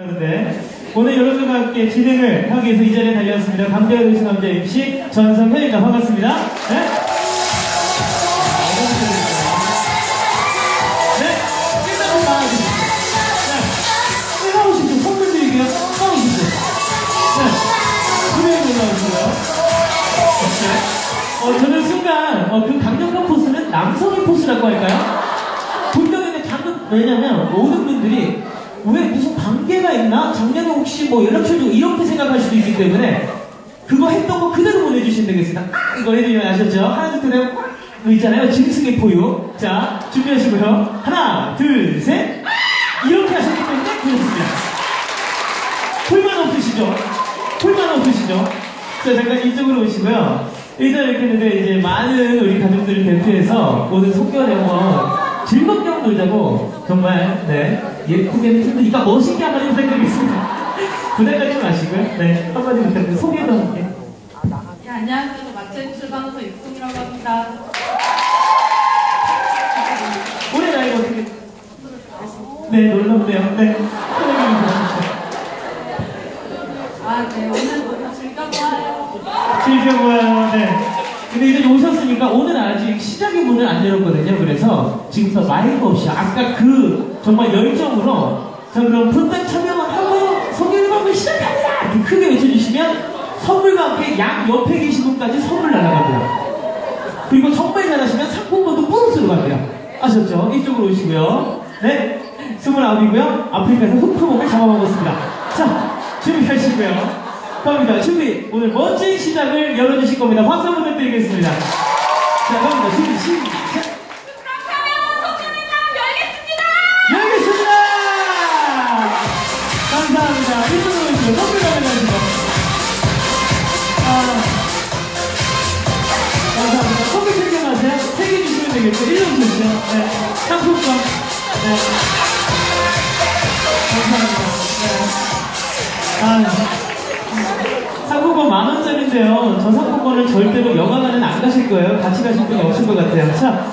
하는데 오늘 여러분과 함께 진행을 하기 위해서 이 자리에 달려왔습니다. 감대의 의신 남자 MC 전성현입니다. 반갑습니다. 네? 네? 끝나고 나와주세요. 네. 올라오시죠. 선물 드릴게요. 올라오시죠. 네. 그대로 올라오세요. 네. 어, 저는 순간 어, 그 강력한 포스는 남성의 포스라고 할까요? 분명히 방금 왜냐면 모든 분들이 왜 무슨 관계가 있나? 작년에 혹시 뭐 연락처 주고 이렇게 생각할 수도 있기 때문에 그거 했던 거 그대로 보내주시면 되겠습니다. 아, 이거 해드리면 아셨죠? 하나 둘 셋, 그 있잖아요. 짐승의 포유. 자, 준비하시고요. 하나, 둘, 셋. 이렇게 하셨기 때문에 그렇습니다. 불만 없으시죠? 불만 없으시죠? 자, 잠깐 이쪽으로 오시고요. 일단 이렇게 했는데 이제 많은 우리 가족들을 대표해서 오늘 속견에 한번 즐겁게 한번 놀자고 정말 네 예쁘게 힘드니까 멋있게 한마디 부탁드리겠습니다. 부담 갖지 마시고요. 네 한마디 부탁드립니다. 소개도 함께. 네, 안녕하세요. 마체인 출판사 육송이라고 합니다. 올해 나이가 어떻게? 네 놀랍네요. 네. 아, 네. 오늘 너무 즐거워요. 즐겨봐요. 네. 근데 이제 오셨으니까 오늘 아직 시작의 문을 안 열었거든요. 그래서 지금부터 마이크 없이 아까 그 정말 열정으로 자 그럼 분단 참여만 하고 소개를 하고 시작합니다. 이렇게 크게 외쳐주시면 선물과 함께 양 옆에 계신 분까지 선물 날아갑니다. 그리고 정말 잘하시면 상품권도 보너스로 갑니다. 아셨죠? 이쪽으로 오시고요. 네. 스물아홉이고요. 아프리카에서 흑표목을 잡아먹었습니다. 자, 준비하시고요. 갑니다. 준비. 오늘 멋진 시작을 열어주실 겁니다. 박수 한번 부탁드리겠습니다. 자, 갑니다. 준비, 시작. 열겠습니다! 감사합니다. 이쪽으로 오시고 선물 가져가시고. 아, 감사합니다. 선물 챙겨가세요. 챙겨주시면 되겠죠. 일로 오시죠. 네. 상품권. 네. 감사합니다. 네. 아, 상품권 만 원짜리인데요. 저 상품권을 절대로 영화관은 안 가실 거예요. 같이 가실 분이 없을 것 같아요. 자,